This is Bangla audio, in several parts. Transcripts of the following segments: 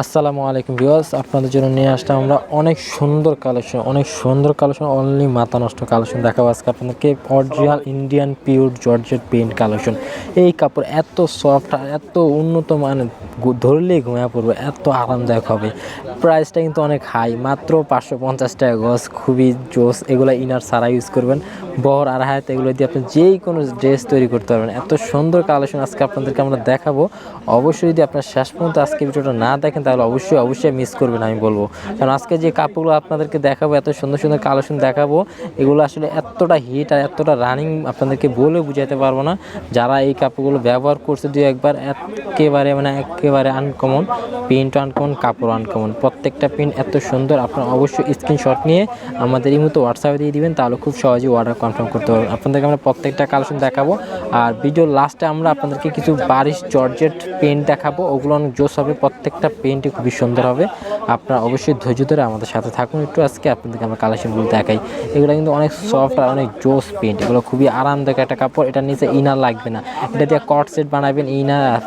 আসসালামু আলাইকুম ভিউয়ার্স, আপনাদের জন্য নিয়ে আসলাম আমরা অনেক সুন্দর কালেকশন, অনেক সুন্দর কালেকশন অনলি মাথা নষ্ট কালেকশন। দেখাবো আজকে আপনাদেরকে original Indian pure georgette pant collection. এই কাপড় এত সফট আর এত উন্নত মানের ধরলেই ঘুমিয়ে পড়বে, এত আরামদায়ক হবে। প্রাইসটা কিন্তু অনেক হাই মাত্র পাঁচশো পঞ্চাশ টাকা গজ, খুবই জোস, এগুলো ইনার সারা ইউজ করবেন। বহর আর হায়াত এগুলো দিয়ে আপনি যেই কোনো ড্রেস তৈরি করতে পারবেন। এত সুন্দর কালেকশন আজকে আপনাদেরকে আমরা দেখাবো। অবশ্যই যদি আপনার শেষ পর্যন্ত আজকে ভিডিওটা না দেখেন তাহলে অবশ্যই অবশ্যই মিস করবেন, আমি বলব। কারণ আজকে যে কাপড়গুলো আপনাদেরকে দেখাবো, এত সুন্দর সুন্দর কালেকশন দেখাবো, এগুলো আসলে এতটা হিট আর এতটা রানিং আপনাদেরকে বলে বুঝাতে পারব না। যারা এই কাপড়গুলো ব্যবহার করছে দুই একবার একেবারে মানে একেবারে আনকমন প্রিন্ট আনকমন কাপড় আনকমন প্রত্যেকটা প্রিন্ট এত সুন্দর, আপনারা অবশ্যই স্ক্রিনশট নিয়ে আমাদের এই মতো হোয়াটসঅ্যাপে দিয়ে দিবেন, তাহলে খুব সহজেই অর্ডার কনফার্ম করতে পারবেন। আপনাদেরকে আমরা প্রত্যেকটা কালেকশন দেখাবো। আর ভিডিওর লাস্টে আমরা আপনাদেরকে কিছু বারিশ জর্জেট পেন্ট দেখাবো, ওগুলো অনেক জোস হবে, প্রত্যেকটা পেন্টই খুবই সুন্দর হবে। আপনারা অবশ্যই ধৈর্য ধরে আমাদের সাথে থাকুন। একটু আজকে আপনাদেরকে আমরা কালেকশনগুলো দেখাই। এগুলো কিন্তু অনেক সফট আর অনেক জোস পেন্ট এগুলো খুবই আরামদায়ক একটা কাপড়। এটার নিচে ইনার লাগবে না। এটা দিয়ে কট সেট বানাবেন ইনার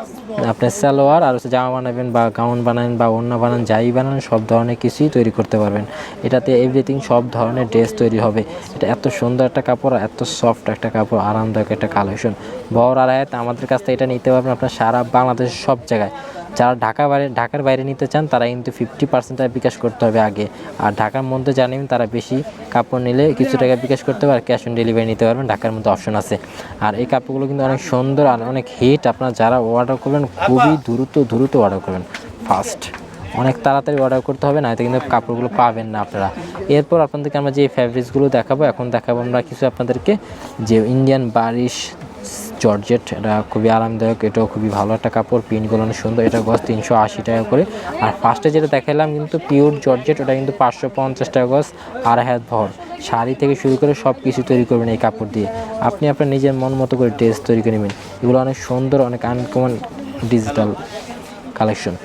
আপনার সালোয়ার আর হচ্ছে জামা বানাবেন বা গাউন বানান বা অন্য বানান, যাই বানান, সব ধরনের কিছুই তৈরি করতে পারবেন। এটাতে এভরিথিং সব ধরনের ড্রেস তৈরি হবে। এটা এত সুন্দর একটা কাপড় এত সফট একটা কাপড়, আরামদায়ক একটা কালেকশন বড় আড়ায়াত আমাদের কাছ থেকে এটা নিতে পারবেন আপনার সারা বাংলাদেশের সব জায়গায়। যারা ঢাকা বাইরে ঢাকার বাইরে নিতে চান, তারা কিন্তু ফিফটি পার্সেন্ট টাকা বিকাশ করতে হবে আগে। আর ঢাকার মধ্যে জানেন তারা বেশি কাপড় নিলে কিছু টাকা বিকাশ করতে পারে ক্যাশ অন ডেলিভারি নিতে পারবেন, ঢাকার মধ্যে অপশন আছে। আর এই কাপড়গুলো কিন্তু অনেক সুন্দর আর অনেক হিট আপনারা যারা অর্ডার করবেন, খুবই দ্রুত দ্রুত অর্ডার করবেন ফাস্ট অনেক তাড়াতাড়ি অর্ডার করতে হবে না কিন্তু কাপড়গুলো পাবেন না আপনারা। এরপর আপনাদেরকে আমরা যে ফ্যাব্রিক্সগুলো দেখাবো, এখন দেখাবো আমরা কিছু আপনাদেরকে, যে ইন্ডিয়ান বারিশ জর্জেট, এটা খুবই আরামদায়ক, এটাও খুবই ভালো একটা কাপড়, প্রিন্টগুলো অনেক সুন্দর, এটা গজ তিনশো আশি টাকা করে। আর ফার্স্টে যেটা দেখালাম কিন্তু পিওর জর্জেট, ওটা কিন্তু পাঁচশো পঞ্চাশ টাকা গজ, আর হাত ভর। শাড়ি থেকে শুরু করে সব কিছু তৈরি করবেন এই কাপড় দিয়ে। আপনি আপনার নিজের মন মতো করে ড্রেস তৈরি করে নেবেন। এগুলো অনেক সুন্দর, অনেক আনকমন ডিজিটাল কালেকশন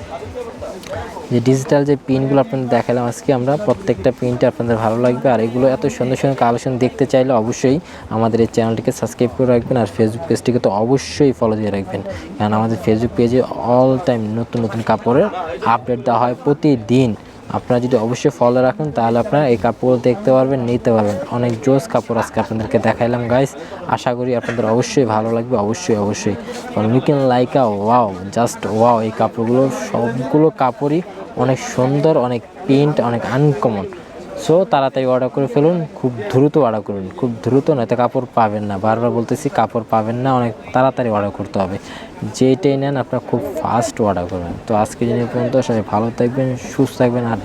যে ডিজিটাল যে পিনগুলো আপনাদের দেখালাম আজকে, আমরা প্রত্যেকটা পিনটা আপনাদের ভালো লাগবে। আর এগুলো এত সুন্দর সুন্দর কালেকশন দেখতে চাইলে অবশ্যই আমাদের এই চ্যানেলটিকে সাবস্ক্রাইব করে রাখবেন, আর ফেসবুক পেজটিকে তো অবশ্যই ফলো দিয়ে রাখবেন। কারণ আমাদের ফেসবুক পেজে অল টাইম নতুন নতুন কাপড়ের আপডেট দেওয়া হয় প্রতিদিন। আপনারা যদি অবশ্যই ফলো রাখুন, তাহলে আপনারা এই কাপড় দেখতে পারবেন, নিতে পারবেন। অনেক জোস কাপড় আজকে আপনাদেরকে দেখাইলাম গাইস আশা করি আপনাদের অবশ্যই ভালো লাগবে, অবশ্যই অবশ্যই। Looking Laika wow just wow এই কাপড়গুলো, সবগুলো কাপড়ই অনেক সুন্দর, অনেক পেন্ট অনেক আনকমন সো তাড়াতাড়ি অর্ডার করে ফেলুন, খুব দ্রুত অর্ডার করুন, খুব দ্রুত, নয়তো কাপড় পাবেন না। বারবার বলতেছি, কাপড় পাবেন না, অনেক তাড়াতাড়ি অর্ডার করতে হবে। যেটাই নেন, আপনারা খুব ফাস্ট অর্ডার করবেন। তো আজকে দিনের পর্যন্ত সবাই ভালো থাকবেন, সুস্থ থাকবেন, আর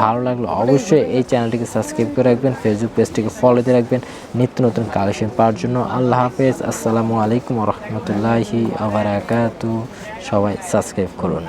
ভালো লাগল অবশ্যই এই চ্যানেলটিকে সাবস্ক্রাইব করে রাখবেন ফেসবুক পেজটিকে ফলো দিয়ে রাখবেন, নিত্য নতুন কালেকশন পাওয়ার জন্য। আল্লাহ হাফেজ, আসসালামু আলাইকুম রহমতুল্লাহি আবার সবাই সাবস্ক্রাইব করুন।